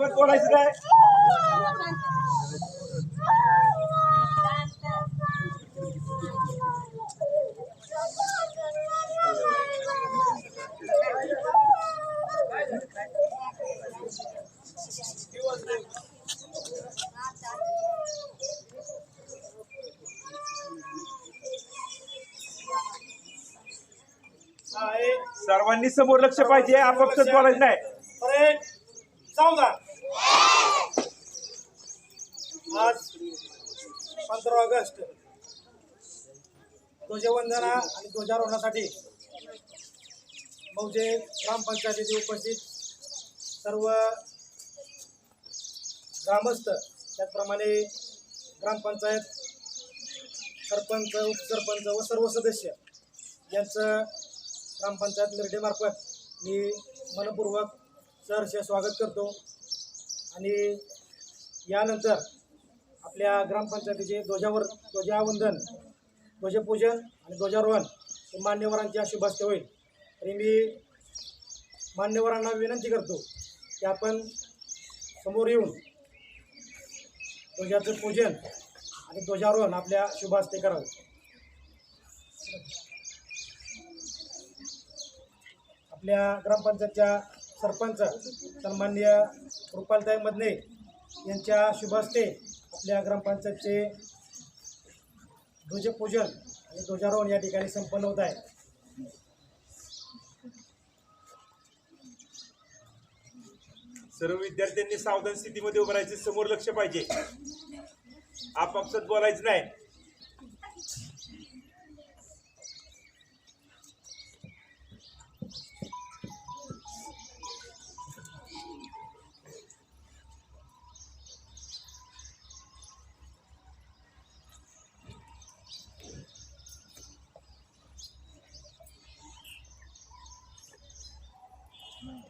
अजिबात बोलायचं नाही सर्वांनी समोर लक्ष पाहिजे आपापचं बोलायचं नाही. अरे सावधान आज ध्वजवंदना आणि ध्वजारोहणासाठी मौजे ग्रामपंचायतीचे उपस्थित सर्व ग्रामस्थ त्याचप्रमाणे ग्रामपंचायत सरपंच उपसरपंच व सर्व सदस्य यांचं ग्रामपंचायत निर्डेमार्फत मी मनपूर्वक सहर्ष स्वागत करतो. आणि यानंतर आपल्या ग्रामपंचायतीचे ध्वजावर ध्वजावंदन ध्वजपूजन आणि ध्वजारोहण हे मान्यवरांच्या शुभ हस्ते होईल. तरी मी मान्यवरांना विनंती करतो की आपण समोर येऊन ध्वजाचं पूजन आणि ध्वजारोहण आपल्या शुभ हस्ते करावं. आपल्या ग्रामपंचायतच्या सरपंच सन्माननीय रुपालताई मधने यांच्या शुभ हस्ते आपल्या ग्रामपंचायतचे ध्वजपूजन आणि ध्वजारोहण या ठिकाणी संपन्न होत आहे. सर्व विद्यार्थ्यांनी सावधान स्थितीमध्ये उभं समोर लक्ष पाहिजे. आपापसात बोलायचं नाही. Mm-hmm.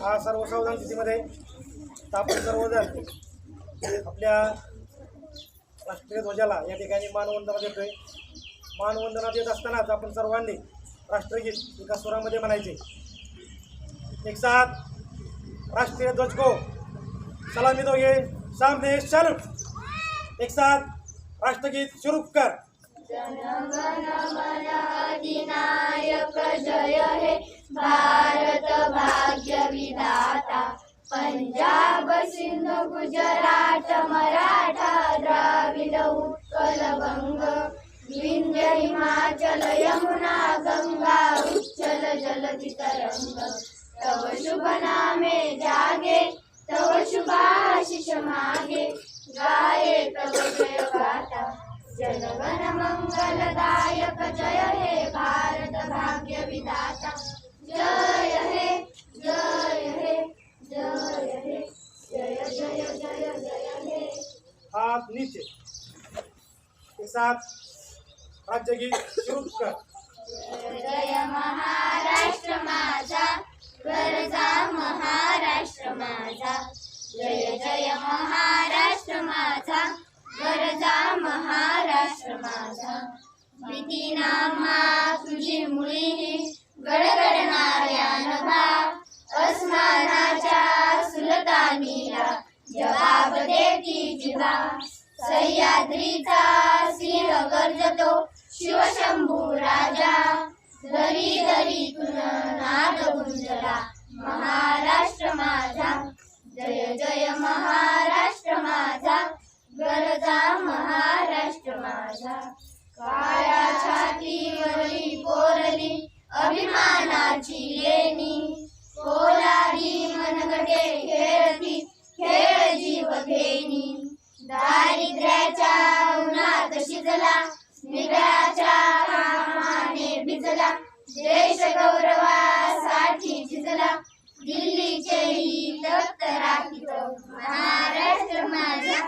हा सर्व सावधान स्थितीमध्ये आपण सर्वजण आपल्या राष्ट्रीय ध्वजाला या ठिकाणी मानवंदना देतोय. मानवंदना देत असतानाच आपण सर्वांनी राष्ट्रगीत एका स्वरामध्ये म्हणायचे. एक साथ राष्ट्रीय ध्वज को सलामी दोगे सामने चालू एक साथ राष्ट्रगीत सुरू कर. जय हे. भारत भाग्य विधाता पंजाब सिंध गुजरात मराठा द्राविड उत्कल बंग विंध्य हिमाचल यमुना गंगा उच्चल जलधि तरंग तव शुभ नामे जागे तव शुभाशिष मागे गाये तव जय गाता जनगण मंगलदायक साथ राज्य राज्यगीत शुरू कर। जय महाराष्ट्र माझा गरजा महाराष्ट्र माझा। जय जय महाराष्ट्र माझा गरजा महाराष्ट्र माझा। भीती नामा तुझी मुळी गडगडणाऱ्या नभा अस्मानाच्या सुलतानीला जवाब देती जिवा। सह्याद्रीचा सिंह गर्जतो. शिवशंभू राजा दरी दरीतून नाद गुंजला. महाराष्ट्र माझा जय जय महाराष्ट्र माझा गरजा महाराष्ट्र माझा. काळ्या छातीवरली कोरली अभिमानाची लेणी. कोलारी मनगटे खेळती खेळ जीव घेणी. दारिद्र्याच्या उन्हात शिजला निघाच्या कामाने भिजला देश गौरवासाठी झिजला दिल्लीचेही तख्त राखीत महाराष्ट्र माझा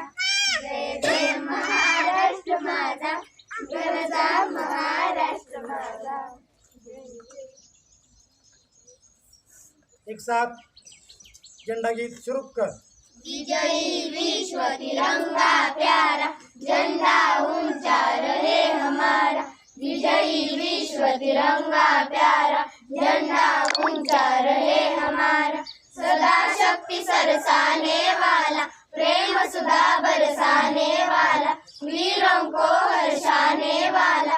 जय महाराष्ट्र माझा गरजा महाराष्ट्र माझा. एक साथ झंडा गीत सुरू कर. विजयी विश्व तिरंगा प्यारा झंडा ऊंचा रहे हमारा. विजयी विश्व तिरंगा प्यारा झंडा ऊंचा रहे हमारा. सदा शक्ति सरसाने वाला प्रेम सुधा बरसाने वाला वीरों को हर्षाने वाला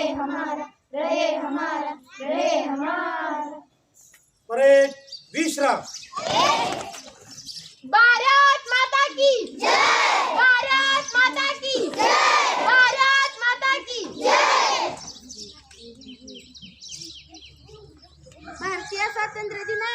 रहे हमारा रहे हमारा रहे हमारा। विश्राम। भारत माता की जय। भारत माता की जय। भारत माता की जय। भारतीय स्वातंत्र्य दिनाचा